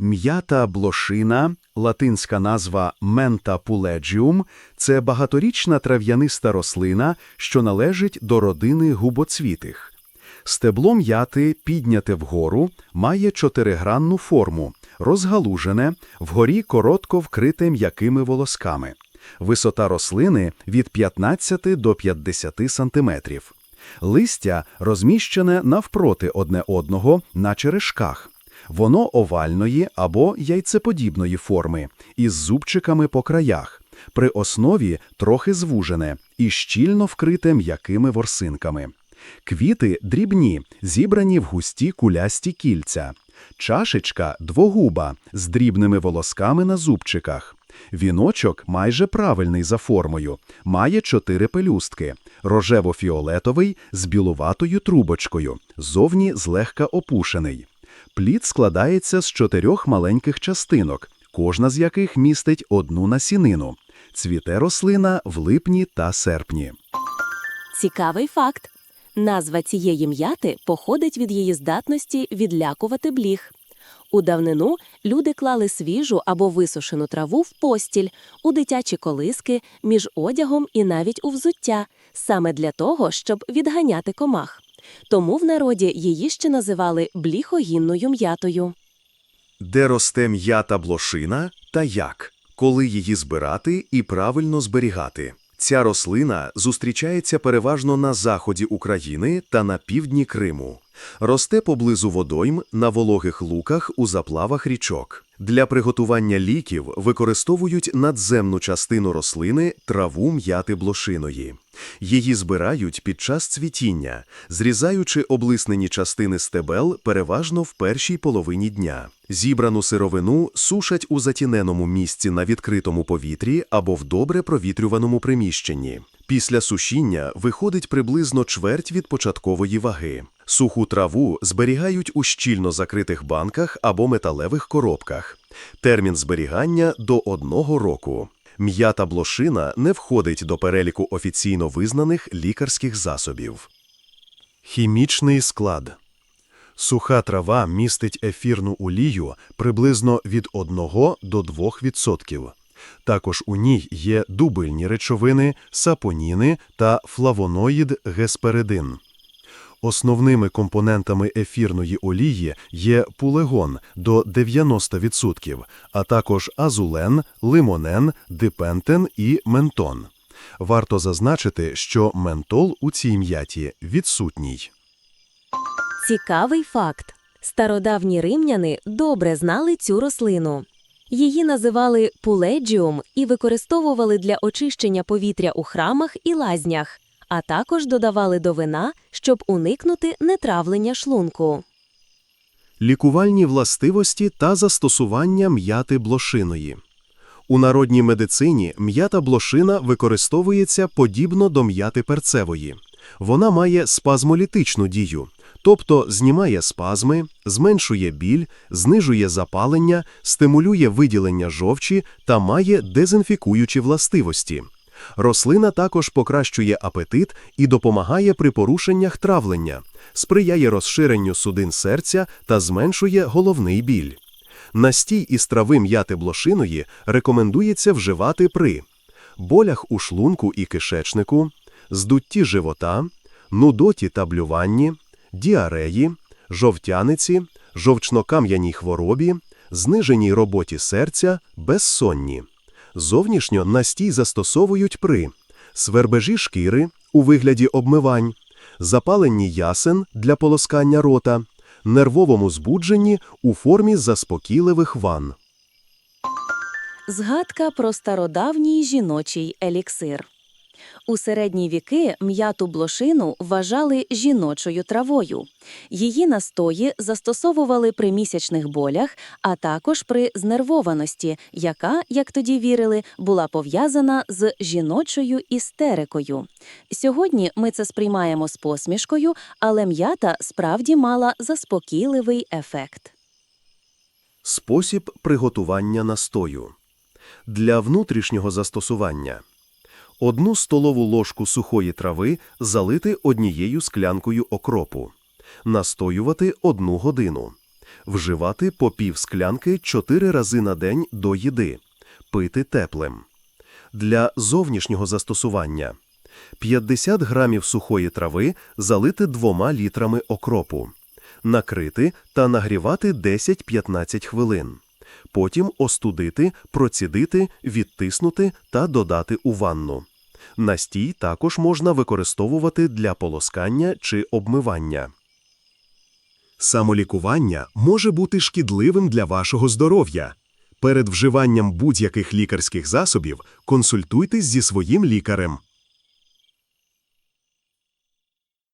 М'ята блошина, латинська назва мента пуледжіум – це багаторічна трав'яниста рослина, що належить до родини губоцвітих. Стебло м'яти, підняте вгору, має чотиригранну форму, розгалужене, вгорі коротко вкрите м'якими волосками. Висота рослини від 15 до 50 сантиметрів. Листя розміщене навпроти одне одного на черешках. Воно овальної або яйцеподібної форми, із зубчиками по краях. При основі трохи звужене і щільно вкрите м'якими ворсинками. Квіти дрібні, зібрані в густі кулясті кільця. Чашечка двогуба з дрібними волосками на зубчиках. Віночок майже правильний за формою, має чотири пелюстки, рожево-фіолетовий з білуватою трубочкою, зовні злегка опушений. Плід складається з чотирьох маленьких частинок, кожна з яких містить одну насінину. Цвіте рослина в липні та серпні. Цікавий факт. Назва цієї м'яти походить від її здатності відлякувати бліг. У давнину люди клали свіжу або висушену траву в постіль, у дитячі колиски, між одягом і навіть у взуття, саме для того, щоб відганяти комах. Тому в народі її ще називали бліхогінною м'ятою. Де росте м'ята блошина та як, коли її збирати і правильно зберігати. Ця рослина зустрічається переважно на заході України та на півдні Криму. Росте поблизу водойм на вологих луках у заплавах річок. Для приготування ліків використовують надземну частину рослини траву м'яти блошиної. Її збирають під час цвітіння, зрізаючи облиснені частини стебел переважно в першій половині дня. Зібрану сировину сушать у затіненому місці на відкритому повітрі або в добре провітрюваному приміщенні. Після сушіння виходить приблизно чверть від початкової ваги. Суху траву зберігають у щільно закритих банках або металевих коробках. Термін зберігання до одного року. М'ята блошина не входить до переліку офіційно визнаних лікарських засобів. Хімічний склад. Суха трава містить ефірну олію приблизно від 1 до 2%. Також у ній є дубильні речовини, сапоніни та флавоноїд гесперидин. Основними компонентами ефірної олії є пулегон до 90%, а також азулен, лимонен, дипентен і ментон. Варто зазначити, що ментол у цій м'яті відсутній. Цікавий факт. Стародавні римляни добре знали цю рослину. Її називали пуледжіум і використовували для очищення повітря у храмах і лазнях, а також додавали до вина, щоб уникнути нетравлення шлунку. Лікувальні властивості та застосування м'яти блошиної. У народній медицині м'ята блошина використовується подібно до м'яти перцевої. Вона має спазмолітичну дію, тобто знімає спазми, зменшує біль, знижує запалення, стимулює виділення жовчі та має дезінфікуючі властивості. Рослина також покращує апетит і допомагає при порушеннях травлення, сприяє розширенню судин серця та зменшує головний біль. Настій із трави м'яти блошиної рекомендується вживати при болях у шлунку і кишечнику, здутті живота, нудоті та блюванні, діареї, жовтяниці, жовчнокам'яній хворобі, зниженій роботі серця, безсонні. Зовнішньо настій застосовують при свербежі шкіри у вигляді обмивань, запаленні ясен для полоскання рота, нервовому збудженні у формі заспокійливих ванн. Згадка про стародавній жіночий еліксир. У середні віки м'яту блошину вважали жіночою травою. Її настої застосовували при місячних болях, а також при знервованості, яка, як тоді вірили, була пов'язана з жіночою істерикою. Сьогодні ми це сприймаємо з посмішкою, але м'ята справді мала заспокійливий ефект. Спосіб приготування настою. Для внутрішнього застосування. Одну столову ложку сухої трави залити однією склянкою окропу. Настоювати одну годину. Вживати по пів склянки 4 рази на день до їди. Пити теплим. Для зовнішнього застосування 50 грамів сухої трави залити 2 літрами окропу. Накрити та нагрівати 10-15 хвилин. Потім остудити, процідити, відтиснути та додати у ванну. Настій також можна використовувати для полоскання чи обмивання. Самолікування може бути шкідливим для вашого здоров'я. Перед вживанням будь-яких лікарських засобів консультуйтесь зі своїм лікарем.